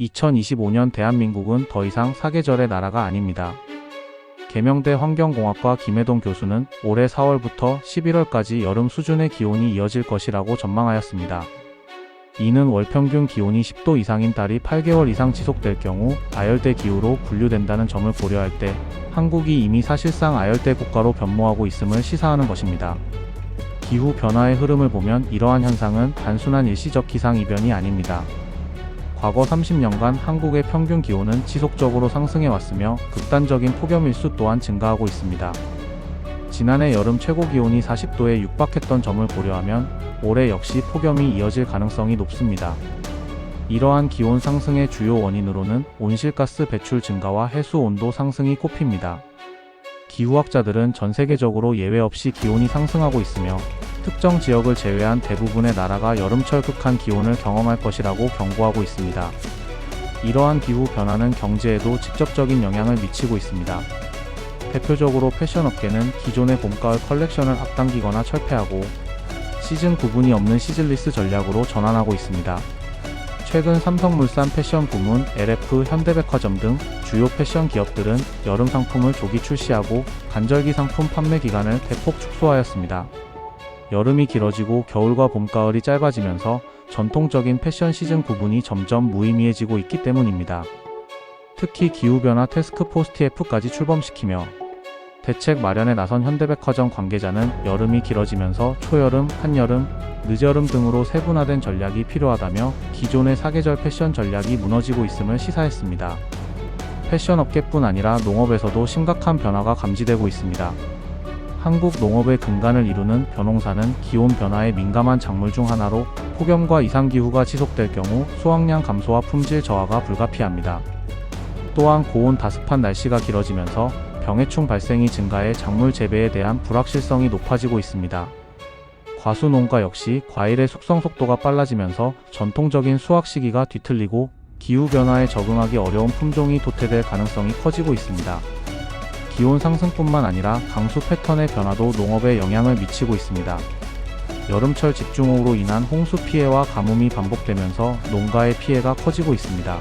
2025년 대한민국은 더 이상 사계절의 나라가 아닙니다. 계명대 환경공학과 김혜동 교수는 올해 4월부터 11월까지 여름 수준의 기온이 이어질 것이라고 전망하였습니다. 이는 월 평균 기온이 10도 이상인 달이 8개월 이상 지속될 경우 아열대 기후로 분류된다는 점을 고려할 때 한국이 이미 사실상 아열대 국가로 변모하고 있음을 시사하는 것입니다. 기후 변화의 흐름을 보면 이러한 현상은 단순한 일시적 기상 이변이 아닙니다. 과거 30년간 한국의 평균 기온은 지속적으로 상승해 왔으며 극단적인 폭염 일수 또한 증가하고 있습니다. 지난해 여름 최고 기온이 40도에 육박했던 점을 고려하면 올해 역시 폭염이 이어질 가능성이 높습니다. 이러한 기온 상승의 주요 원인으로는 온실가스 배출 증가와 해수 온도 상승이 꼽힙니다. 기후학자들은 전 세계적으로 예외 없이 기온이 상승하고 있으며 특정 지역을 제외한 대부분의 나라가 여름철 극한 기온을 경험할 것이라고 경고하고 있습니다. 이러한 기후 변화는 경제에도 직접적인 영향을 미치고 있습니다. 대표적으로 패션업계는 기존의 봄가을 컬렉션을 앞당기거나 철폐하고 시즌 구분이 없는 시즐리스 전략으로 전환하고 있습니다. 최근 삼성물산 패션 부문, LF, 현대백화점 등 주요 패션 기업들은 여름 상품을 조기 출시하고 간절기 상품 판매 기간을 대폭 축소하였습니다. 여름이 길어지고 겨울과 봄가을이 짧아지면서 전통적인 패션 시즌 구분이 점점 무의미해지고 있기 때문입니다. 특히 기후변화 테스크포스 TF까지 출범시키며 대책 마련에 나선 현대백화점 관계자는 여름이 길어지면서 초여름, 한여름, 늦여름 등으로 세분화된 전략이 필요하다며 기존의 사계절 패션 전략이 무너지고 있음을 시사했습니다. 패션 업계뿐 아니라 농업에서도 심각한 변화가 감지되고 있습니다. 한국 농업의 근간을 이루는 벼농사는 기온 변화에 민감한 작물 중 하나로 폭염과 이상기후가 지속될 경우 수확량 감소와 품질 저하가 불가피합니다. 또한 고온 다습한 날씨가 길어지면서 병해충 발생이 증가해 작물 재배에 대한 불확실성이 높아지고 있습니다. 과수 농가 역시 과일의 숙성 속도가 빨라지면서 전통적인 수확 시기가 뒤틀리고 기후 변화에 적응하기 어려운 품종이 도태될 가능성이 커지고 있습니다. 기온 상승뿐만 아니라 강수 패턴의 변화도 농업에 영향을 미치고 있습니다. 여름철 집중호우로 인한 홍수 피해와 가뭄이 반복되면서 농가의 피해가 커지고 있습니다.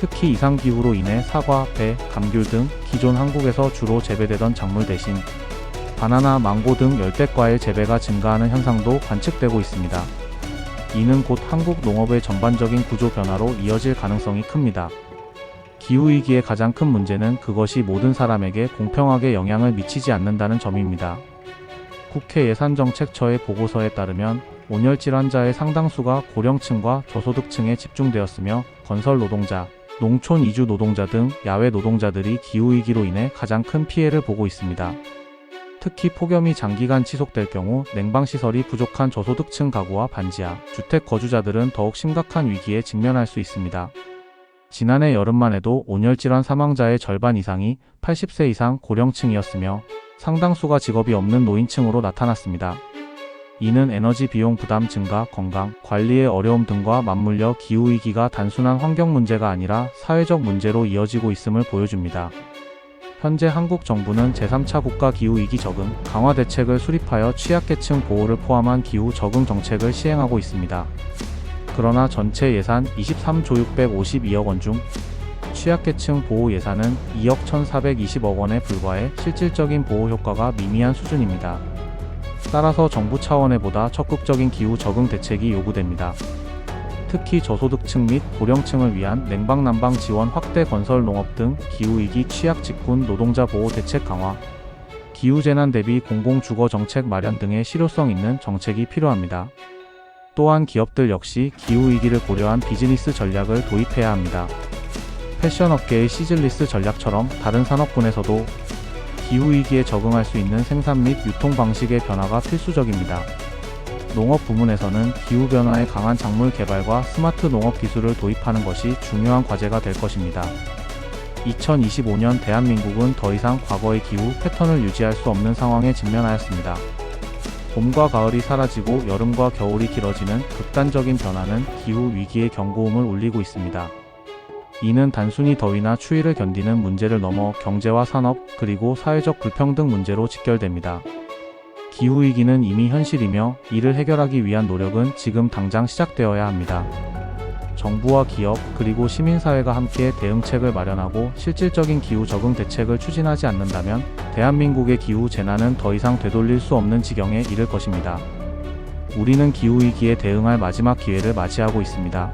특히 이상기후로 인해 사과, 배, 감귤 등 기존 한국에서 주로 재배되던 작물 대신 바나나, 망고 등 열대과일 재배가 증가하는 현상도 관측되고 있습니다. 이는 곧 한국 농업의 전반적인 구조 변화로 이어질 가능성이 큽니다. 기후위기의 가장 큰 문제는 그것이 모든 사람에게 공평하게 영향을 미치지 않는다는 점입니다. 국회 예산정책처의 보고서에 따르면 온열 질 환자의 상당수가 고령층과 저소득층에 집중되었으며 건설 노동자, 농촌 이주 노동자 등 야외 노동자들이 기후위기로 인해 가장 큰 피해를 보고 있습니다. 특히 폭염이 장기간 지속될 경우 냉방시설이 부족한 저소득층 가구와 반지하, 주택 거주자들은 더욱 심각한 위기에 직면할 수 있습니다. 지난해 여름만 해도 온열질환 사망자의 절반 이상이 80세 이상 고령층이었으며 상당수가 직업이 없는 노인층으로 나타났습니다. 이는 에너지 비용 부담 증가, 건강, 관리의 어려움 등과 맞물려 기후위기가 단순한 환경 문제가 아니라 사회적 문제로 이어지고 있음을 보여줍니다. 현재 한국 정부는 제3차 국가 기후위기 적응, 강화 대책을 수립하여 취약계층 보호를 포함한 기후 적응 정책을 시행하고 있습니다. 그러나 전체 예산 23조 652억 원 중 취약계층 보호 예산은 2억 1,420억 원에 불과해 실질적인 보호 효과가 미미한 수준입니다. 따라서 정부 차원의 보다 적극적인 기후 적응 대책이 요구됩니다. 특히 저소득층 및 고령층을 위한 냉방 난방 지원 확대 건설 농업 등 기후위기 취약 직군 노동자 보호 대책 강화, 기후재난 대비 공공주거 정책 마련 등의 실효성 있는 정책이 필요합니다. 또한 기업들 역시 기후위기를 고려한 비즈니스 전략을 도입해야 합니다. 패션 업계의 시즐리스 전략처럼 다른 산업군에서도 기후위기에 적응할 수 있는 생산 및 유통 방식의 변화가 필수적입니다. 농업 부문에서는 기후변화에 강한 작물 개발과 스마트 농업 기술을 도입하는 것이 중요한 과제가 될 것입니다. 2025년 대한민국은 더 이상 과거의 기후 패턴을 유지할 수 없는 상황에 직면하였습니다. 봄과 가을이 사라지고 여름과 겨울이 길어지는 극단적인 변화는 기후 위기의 경고음을 울리고 있습니다. 이는 단순히 더위나 추위를 견디는 문제를 넘어 경제와 산업, 그리고 사회적 불평등 문제로 직결됩니다. 기후위기는 이미 현실이며 이를 해결하기 위한 노력은 지금 당장 시작되어야 합니다. 정부와 기업 그리고 시민사회가 함께 대응책을 마련하고 실질적인 기후 적응 대책을 추진하지 않는다면 대한민국의 기후 재난은 더 이상 되돌릴 수 없는 지경에 이를 것입니다. 우리는 기후위기에 대응할 마지막 기회를 맞이하고 있습니다.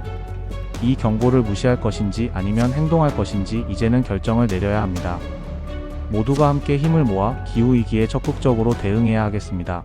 이 경고를 무시할 것인지 아니면 행동할 것인지 이제는 결정을 내려야 합니다. 모두가 함께 힘을 모아 기후위기에 적극적으로 대응해야 하겠습니다.